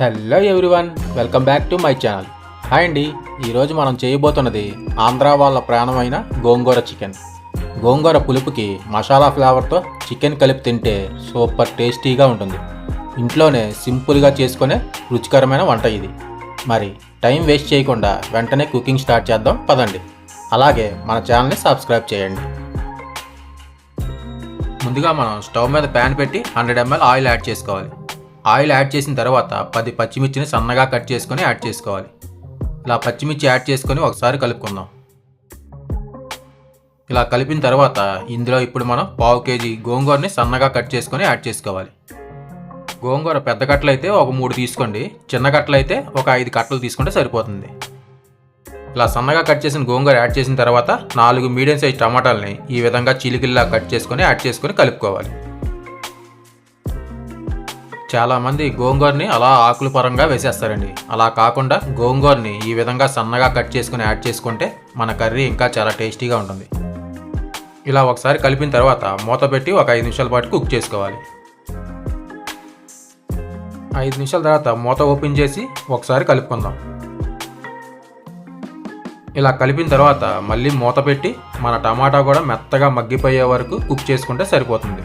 Hello everyone welcome back to my channel hi అండి ఈరోజు మనం చేయబోతున్నది ఆంధ్రా వాళ్ళ ప్రాణమైన గోంగూర చికెన్. గోంగూర పులుపుకి మసాలా ఫ్లేవర్తో చికెన్ కలిపి తింటే సూపర్ టేస్టీగా ఉంటుంది. ఇంట్లోనే సింపుల్గా చేసుకునే రుచికరమైన వంట ఇది. మరి టైం వేస్ట్ చేయకుండా వెంటనే కుకింగ్ స్టార్ట్ చేద్దాం. పదండి. అలాగే మన ఛానల్ని సబ్స్క్రైబ్ చేయండి. ముందుగా మనం స్టవ్ మీద ప్యాన్ పెట్టి హండ్రెడ్ ఎంఎల్ ఆయిల్ యాడ్ చేసుకోవాలి. ఆయిల్ యాడ్ చేసిన తర్వాత పది పచ్చిమిర్చిని సన్నగా కట్ చేసుకొని యాడ్ చేసుకోవాలి. ఇలా పచ్చిమిర్చి యాడ్ చేసుకొని ఒకసారి కలుపుకుందాం. ఇలా కలిపిన తర్వాత ఇందులో ఇప్పుడు మనం పావు కేజీ గోంగూరని సన్నగా కట్ చేసుకొని యాడ్ చేసుకోవాలి. గోంగూర పెద్ద కట్టలు అయితే ఒక మూడు తీసుకోండి. చిన్న కట్టలు అయితే ఒక ఐదు కట్టలు తీసుకుంటే సరిపోతుంది. ఇలా సన్నగా కట్ చేసిన గోంగూర యాడ్ చేసిన తర్వాత నాలుగు మీడియం సైజ్ టమాటాలని ఈ విధంగా చిలికిల్లా కట్ చేసుకొని యాడ్ చేసుకొని కలుపుకోవాలి. చాలామంది గోంగూరని అలా ఆకుల పరంగా వేసేస్తారండి. అలా కాకుండా గోంగూరని ఈ విధంగా సన్నగా కట్ చేసుకొని యాడ్ చేసుకుంటే మన కర్రీ ఇంకా చాలా టేస్టీగా ఉంటుంది. ఇలా ఒకసారి కలిపిన తర్వాత మూత పెట్టి ఒక ఐదు నిమిషాల పాటు కుక్ చేసుకోవాలి. ఐదు నిమిషాల తర్వాత మూత ఓపెన్ చేసి ఒకసారి కలుపుకుందాం. ఇలా కలిపిన తర్వాత మళ్ళీ మూత పెట్టి మన టమాటా కూడా మెత్తగా మగ్గిపోయే వరకు కుక్ చేసుకుంటే సరిపోతుంది.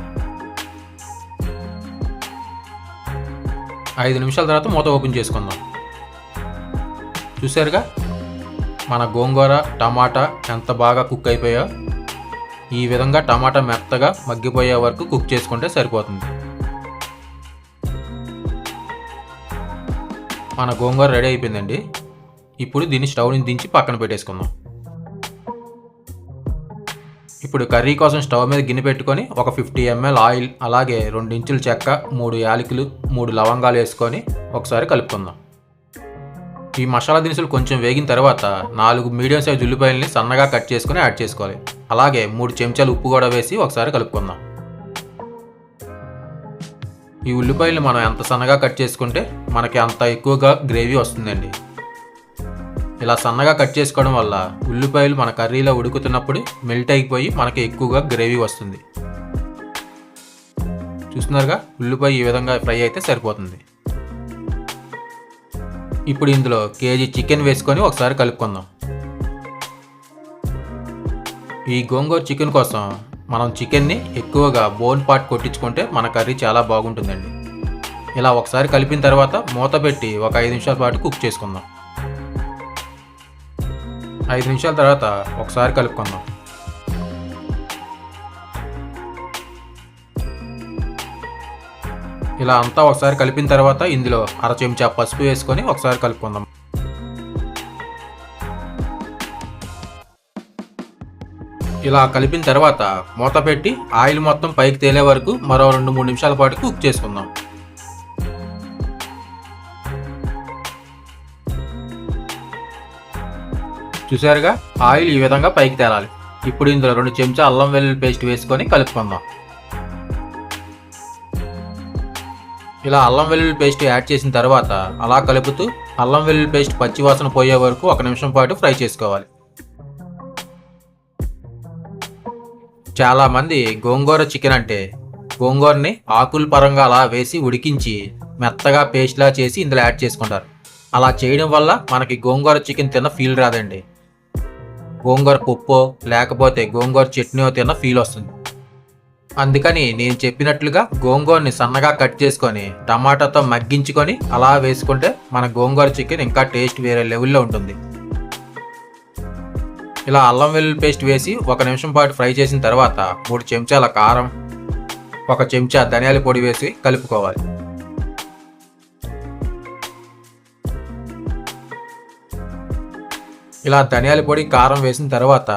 ఐదు నిమిషాల తర్వాత మూత ఓపెన్ చేసుకుందాం. చూసారుగా మన గోంగూర టమాటా ఎంత బాగా కుక్ అయిపోయా ఈ విధంగా టమాటా మెత్తగా మగ్గిపోయే వరకు కుక్ చేసుకుంటే సరిపోతుంది. మన గోంగూర రెడీ అయిపోయిందండి. ఇప్పుడు దీన్ని స్టవ్ నుంచి దించి పక్కన పెట్టేసుకుందాం. ఇప్పుడు కర్రీ కోసం స్టవ్ మీద గిన్నె పెట్టుకొని ఒక ఫిఫ్టీ ఎంఎల్ ఆయిల్ అలాగే రెండు ఇంచుల చెక్క మూడు యాలకులు మూడు లవంగాలు వేసుకొని ఒకసారి కలుపుకుందాం. ఈ మసాలా దినుసులు కొంచెం వేగిన తర్వాత నాలుగు మీడియం సైజ్ ఉల్లిపాయలని సన్నగా కట్ చేసుకొని యాడ్ చేసుకోవాలి. అలాగే మూడు చెంచాలు ఉప్పు కూడా వేసి ఒకసారి కలుపుకుందాం. ఈ ఉల్లిపాయలు మనం ఎంత సన్నగా కట్ చేసుకుంటే మనకి అంత ఎక్కువగా గ్రేవీ వస్తుందండి. ఇలా సన్నగా కట్ చేసుకోవడం వల్ల ఉల్లిపాయలు మన కర్రీలో ఉడుకుతున్నప్పుడు మెల్ట్ అయిపోయి మనకి ఎక్కువగా గ్రేవీ వస్తుంది. చూస్తున్నారుగా? ఉల్లిపాయ ఈ విధంగా ఫ్రై అయితే సరిపోతుంది. ఇప్పుడు ఇందులో కేజీ చికెన్ వేసుకొని ఒకసారి కలుపుకుందాం. ఈ గోంగూర చికెన్ కోసం మనం చికెన్ని ఎక్కువగా బోన్ పార్ట్ కొట్టించుకుంటే మన కర్రీ చాలా బాగుంటుందండి. ఇలా ఒకసారి కలిపిన తర్వాత మూత పెట్టి ఒక ఐదు నిమిషాల పాటు కుక్ చేసుకుందాం. ఐదు నిమిషాల తర్వాత ఒకసారి కలుపుకుందాం. ఇలా అంతా ఒకసారి కలిపిన తర్వాత ఇందులో అర చెంచా పసుపు వేసుకొని ఒకసారి కలుపుకుందాం. ఇలా కలిపిన తర్వాత మూత పెట్టి ఆయిల్ మొత్తం పైకి తేలే వరకు మరో రెండు మూడు నిమిషాల పాటు కుక్ చేసుకుందాం. చూసారుగా ఆయిల్ ఈ విధంగా పైకి తేలాలి. ఇప్పుడు ఇందులో రెండు చెంచా అల్లం వెల్లుల్లి పేస్ట్ వేసుకొని కలుపుకుందాం. ఇలా అల్లం వెల్లుల్లి పేస్ట్ యాడ్ చేసిన తర్వాత అలా కలుపుతూ అల్లం వెల్లుల్లి పేస్ట్ పచ్చివాసన పోయే వరకు ఒక నిమిషం పాటు ఫ్రై చేసుకోవాలి. చాలామంది గోంగూర చికెన్ అంటే గోంగూరని ఆకుల పరంగా అలా వేసి ఉడికించి మెత్తగా పేస్ట్లా చేసి ఇందులో యాడ్ చేసుకుంటారు. అలా చేయడం వల్ల మనకి గోంగూర చికెన్ తిన్న ఫీల్ రాదండి. గోంగూర పప్పో లేకపోతే గోంగూర చట్నీ తిన్న ఫీల్ వస్తుంది. అందుకని నేను చెప్పినట్లుగా గోంగూరని సన్నగా కట్ చేసుకొని టమాటాతో మగ్గించుకొని అలా వేసుకుంటే మన గోంగూర చికెన్ ఇంకా టేస్ట్ వేరే లెవెల్లో ఉంటుంది. ఇలా అల్లం వెల్లుల్లి పేస్ట్ వేసి ఒక నిమిషం పాటు ఫ్రై చేసిన తర్వాత మూడు చెంచాల కారం ఒక చెంచా ధనియాల పొడి వేసి కలుపుకోవాలి. ఇలా ధనియాల పొడి కారం వేసిన తర్వాత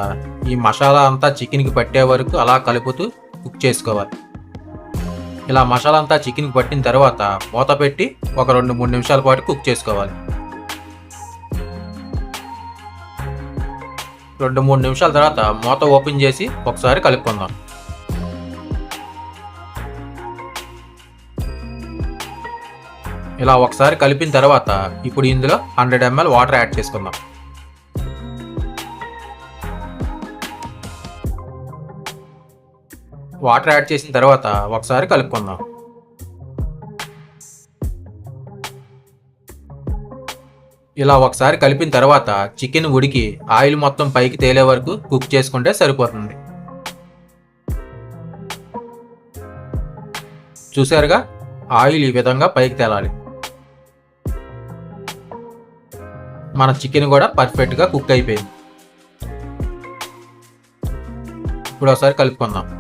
ఈ మసాలా అంతా చికెన్కి పట్టే వరకు అలా కలుపుతూ కుక్ చేసుకోవాలి. ఇలా మసాలా అంతా చికెన్కి పట్టిన తర్వాత మూత పెట్టి ఒక రెండు మూడు నిమిషాల పాటు కుక్ చేసుకోవాలి. రెండు మూడు నిమిషాల తర్వాత మూత ఓపెన్ చేసి ఒకసారి కలుపుకుందాం. ఇలా ఒకసారి కలిపిన తర్వాత ఇప్పుడు ఇందులో హండ్రెడ్ ఎంఎల్ వాటర్ యాడ్ చేసుకుందాం. వాటర్ యాడ్ చేసిన తర్వాత ఒకసారి కలుపుకుందాం. ఇలా ఒకసారి కలిపిన తర్వాత చికెన్ ఉడికి ఆయిల్ మొత్తం పైకి తేలే వరకు కుక్ చేసుకుంటే సరిపోతుంది. చూసారుగా? ఆయిల్ ఈ విధంగా పైకి తేలాలి. మన చికెన్ కూడా పర్ఫెక్ట్గా కుక్ అయిపోయింది. ఇప్పుడు ఒకసారి కలుపుకుందాం.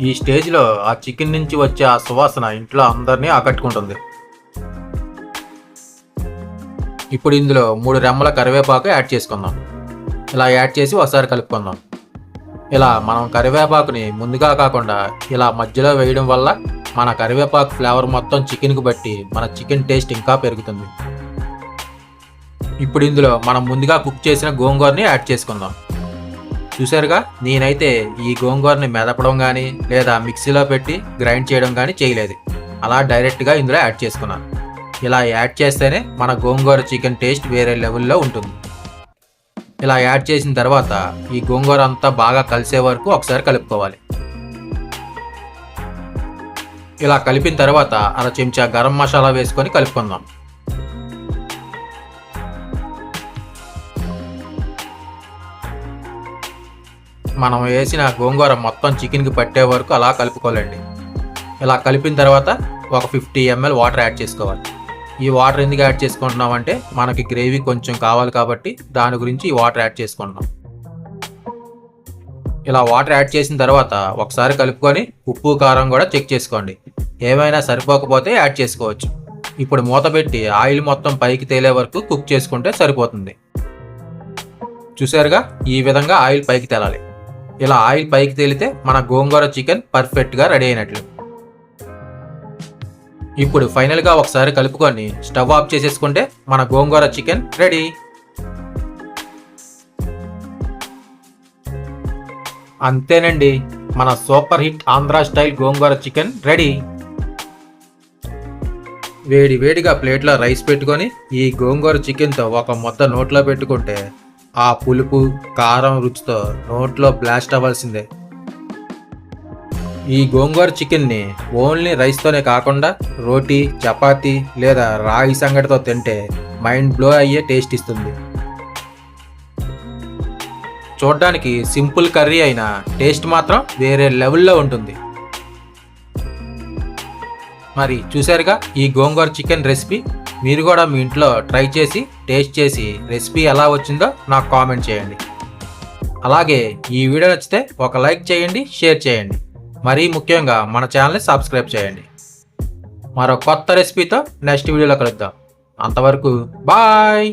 ఈ స్టేజ్లో ఆ చికెన్ నుంచి వచ్చే ఆ సువాసన ఇంట్లో అందరినీ ఆకట్టుకుంటుంది. ఇప్పుడు ఇందులో మూడు రెమ్మల కరివేపాకు యాడ్ చేసుకుందాం. ఇలా యాడ్ చేసి ఒకసారి కలుపుకుందాం. ఇలా మనం కరివేపాకుని ముందుగా కాకుండా ఇలా మధ్యలో వేయడం వల్ల మన కరివేపాకు ఫ్లేవర్ మొత్తం చికెన్కి బట్టి మన చికెన్ టేస్ట్ ఇంకా పెరుగుతుంది. ఇప్పుడు ఇందులో మనం ముందుగా కుక్ చేసిన గోంగూరని యాడ్ చేసుకుందాం. చూసారుగా నేనైతే ఈ గోంగూరని మెదపడం కానీ లేదా మిక్సీలో పెట్టి గ్రైండ్ చేయడం కానీ చేయలేదు. అలా డైరెక్ట్గా ఇందులో యాడ్ చేసుకున్నాను. ఇలా యాడ్ చేస్తేనే మన గోంగూర చికెన్ టేస్ట్ వేరే లెవెల్లో ఉంటుంది. ఇలా యాడ్ చేసిన తర్వాత ఈ గోంగూర అంతా బాగా కలిసే వరకు ఒకసారి కలుపుకోవాలి. ఇలా కలిపిన తర్వాత అర చెంచా గరం మసాలా వేసుకొని కలుపుకుందాం. మనం వేసిన గోంగూర మొత్తం చికెన్కి పట్టే వరకు అలా కలుపుకోవాలండి. ఇలా కలిపిన తర్వాత ఒక ఫిఫ్టీ ఎంఎల్ వాటర్ యాడ్ చేసుకోవాలి. ఈ వాటర్ ఎందుకు యాడ్ చేసుకుంటున్నామంటే మనకి గ్రేవీ కొంచెం కావాలి కాబట్టి దాని గురించి ఈ వాటర్ యాడ్ చేసుకుంటున్నాం. ఇలా వాటర్ యాడ్ చేసిన తర్వాత ఒకసారి కలుపుకొని ఉప్పు కారం కూడా చెక్ చేసుకోండి. ఏమైనా సరిపోకపోతే యాడ్ చేసుకోవచ్చు. ఇప్పుడు మూత పెట్టి ఆయిల్ మొత్తం పైకి తేలే వరకు కుక్ చేసుకుంటే సరిపోతుంది. చూసారుగా ఈ విధంగా ఆయిల్ పైకి తేలాలి. ఇలా ఆయిల్ పైకి తేలితే మన గోంగూర చికెన్ పర్ఫెక్ట్గా రెడీ అయినట్లు. ఇప్పుడు ఫైనల్గా ఒకసారి కలుపుకొని స్టవ్ ఆఫ్ చేసేసుకుంటే మన గోంగూర చికెన్ రెడీ. అంతేనండి మన super hit Andhra style gongura chicken ready. వేడి వేడిగా ప్లేట్లో రైస్ పెట్టుకొని ఈ గోంగూర చికెన్తో ఒక మొత్తం నోట్లో పెట్టుకుంటే ఆ పులుపు కారం రుచితో నోట్లో బ్లాస్ట్ అవ్వాల్సిందే. ఈ గోంగూర చికెన్ని ఓన్లీ రైస్తోనే కాకుండా రోటీ చపాతీ లేదా రాగి సంగటితో తింటే మైండ్ బ్లో అయ్యే టేస్ట్ ఇస్తుంది. చూడ్డానికి సింపుల్ కర్రీ అయినా టేస్ట్ మాత్రం వేరే లెవెల్లో ఉంటుంది. మరి చూసారుగా ఈ గోంగూర చికెన్ రెసిపీ? మీరు కూడా మీ ఇంట్లో ట్రై చేసి టేస్ట్ చేసి రెసిపీ ఎలా వచ్చిందో నాకు కామెంట్ చేయండి. అలాగే ఈ వీడియో నచ్చితే ఒక లైక్ చేయండి షేర్ చేయండి. మరీ ముఖ్యంగా మన ఛానల్ని సబ్స్క్రైబ్ చేయండి. మరో కొత్త రెసిపీతో నెక్స్ట్ వీడియోలో కలుద్దాం. అంతవరకు బాయ్!